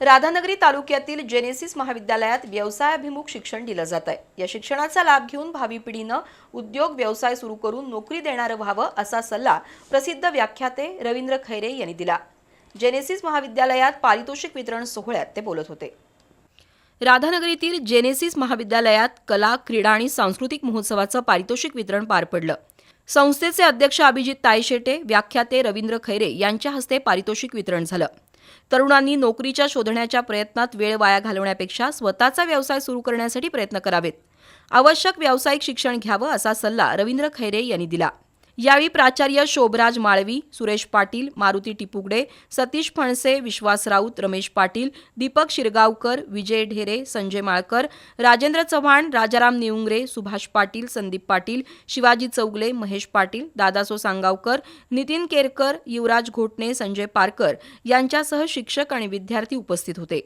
राधानगरी तालुक्यातील जेनेसिस महाविद्यालयात व्यवसायाभिमुख शिक्षण दिलं जात आहे. या शिक्षणाचा लाभ घेऊन भावी पिढीनं उद्योग व्यवसाय सुरू करून नोकरी देणारं व्हावं असा सल्ला प्रसिद्ध व्याख्याते रवींद्र खैरे यांनी दिला. जेनेसिस महाविद्यालयात पारितोषिक वितरण सोहळ्यात ते बोलत होते. राधानगरीतील जेनेसिस महाविद्यालयात कला क्रीडा आणि सांस्कृतिक महोत्सवाचं पारितोषिक वितरण पार पडलं. संस्थेचे अध्यक्ष अभिजित तायशेटे व्याख्याते रवींद्र खैरे यांच्या हस्ते पारितोषिक वितरण झालं. तरुणांनी नोकरीच्या शोधण्याच्या प्रयत्नात वेळ वाया घालवण्यापेक्षा स्वतःचा व्यवसाय सुरू करण्यासाठी प्रयत्न करावेत. आवश्यक व्यावसायिक शिक्षण घ्यावं असा सल्ला रवींद्र खैरे यांनी दिला. यावेळी प्राचार्य शोभराज माळवी सुरेश पाटील मारुती टिपुगडे सतीश फणसे विश्वास राऊत रमेश पाटील दीपक शिरगावकर विजय ढेरे संजय माळकर राजेंद्र चव्हाण राजाराम निउंगरे सुभाष पाटील संदीप पाटील शिवाजी चौगले महेश पाटील दादासो सांगावकर नितीन केरकर युवराज घोटणे संजय पारकर यांच्यासह शिक्षक आणि विद्यार्थी उपस्थित होते.